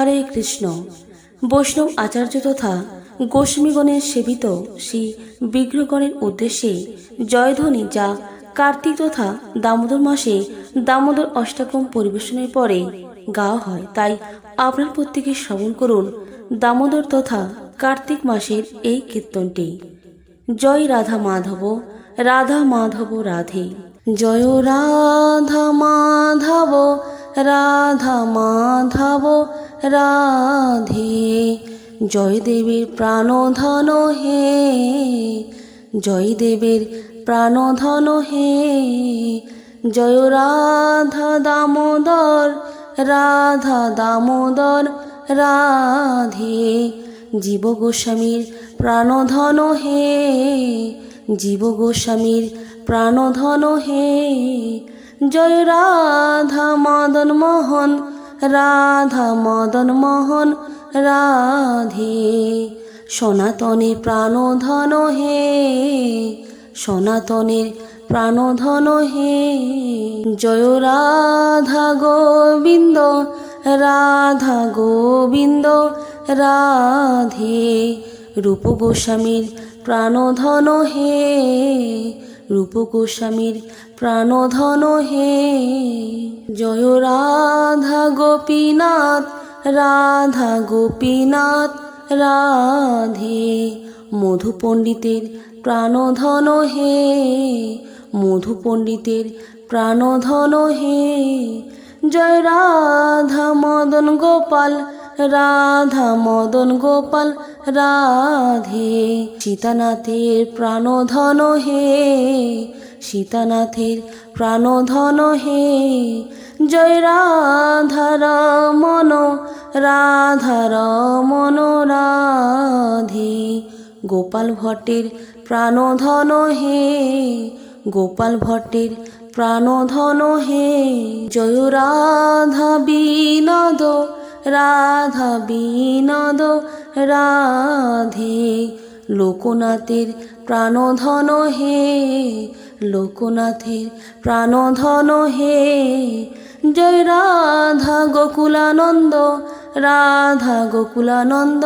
হরে কৃষ্ণ। বৈষ্ণব আচার্য তথা গোস্বীগণের সেবিত শ্রী বিগ্রহগণের উদ্দেশ্যে জয়ধ্বনি যা কার্তিক তথা দামোদর মাসে দামোদর অষ্টাকম পরিবেশনের পরে গাওয়া হয়। তাই আপনার প্রত্যেকে শ্রবণ করুন দামোদর তথা কার্তিক মাসের এই কীর্তনটি। জয় রাধা মাধব রাধা মাধব রাধে। জয় রাধা মাধব রাধা মাধব রাধে। জয় দেবের প্রাণধন হে জয় দেবের প্রাণধন হে। জয় রাধা দামোদর রাধা দামোদর রাধে। জীব গোস্বামীর প্রাণধন হে, জীব গোস্বামীর প্রাণধন হে। জয় রাধা মদন মোহন রাধা মদন মোহন, রাধে। সনাতনের প্রাণধন হে, সনাতনের প্রাণধন হে। জয় রাধা গোবিন্দ রাধা গোবিন্দ, রাধে। রূপ গোস্বামীর প্রাণধন হে। রূপ গোস্বামীর প্রাণধন হে। জয় রাধা গোপীনাথ রাধা গোপীনাথ, রাধে। মধু পণ্ডিতের প্রাণধন হে, মধু পণ্ডিতের প্রাণধন হে। জয় রাধা মদন গোপাল রাধা মদন গোপাল, রাধে। সীতানাথের প্রাণধন হে, সীতানাথের প্রাণধন হে। জয় রাধা রমন রাধা রমন রাধে। গোপাল ভট্টের প্রাণধন হে, গোপাল ভট্টের প্রাণধন হে। জয় রাধা বিনোদ রাধা বিনোদ, রাধে। লোকনাথের প্রাণধন হে, লোকনাথের প্রাণধন হে। জয় রাধা গোকুলানন্দ রাধা গোকুলানন্দ,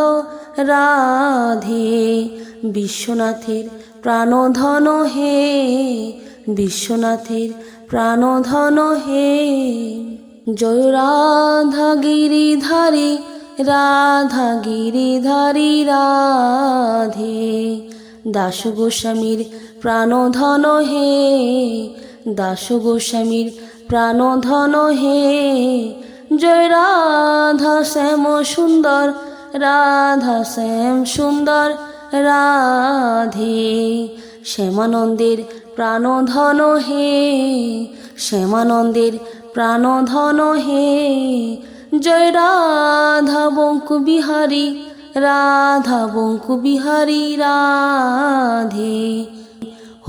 রাধে। বিশ্বনাথের প্রাণধন হে, বিশ্বনাথের প্রাণধন হে। জয় রাধা গিরিধারী রাধা। গিরিধারী রাধে দাস গোস্বামীর প্রাণধন হে, দাস গোস্বামীর প্রাণধন হে। জয় রাধা শ্যাম সুন্দর, রাধা শ্যাম সুন্দর রাধে। শ্যামানন্দের প্রাণধন হে, শ্যামানন্দের প্রাণধন হে, জয় রাধা বঙ্কু বিহারী রাধা বঙ্কু বিহারী রাধে।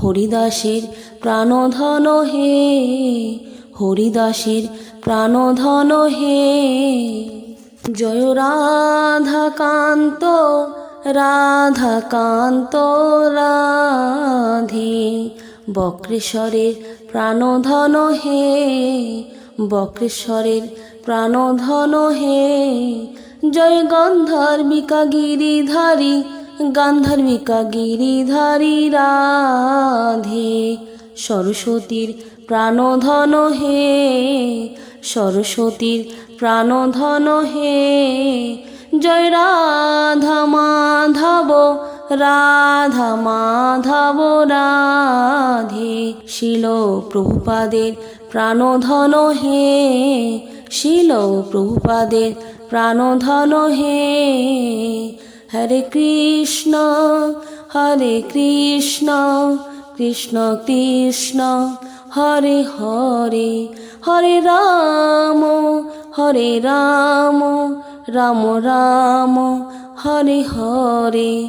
হরিদাসের প্রাণধন হে, হরিদাসের প্রাণধন হে। জয় রাধা কান্ত রাধা কান্ত রাধে। বক্রেশ্বরের প্রাণধন হে বক্রেশ্বরের প্রাণধন হে। জয় গন্ধর্বিকা গিরিধারী গান্ধর্বিকা গিরিধারী রাধে। সরস্বতীর প্রাণধন হে, সরস্বতীর প্রাণধন হে। জয় রাধা মাধব রাধা মাধব রাধে, শিল প্রভুপাদের প্রাণধন হে, শিল প্রভুপাদের প্রাণধন হে। হরে কৃষ্ণ হরে কৃষ্ণ কৃষ্ণ কৃষ্ণ, হরে হরে হরে রাম হরে রাম রাম রাম, হরে হরে।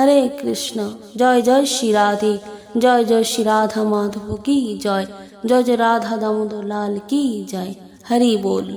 হরে কৃষ্ণ। জয় জয় শ্রী রাধে। জয় জয় শ্রী রাধা মাধব কি জয়? জয় জয় রাধা দামোদর লাল কি জয়? হরি বল।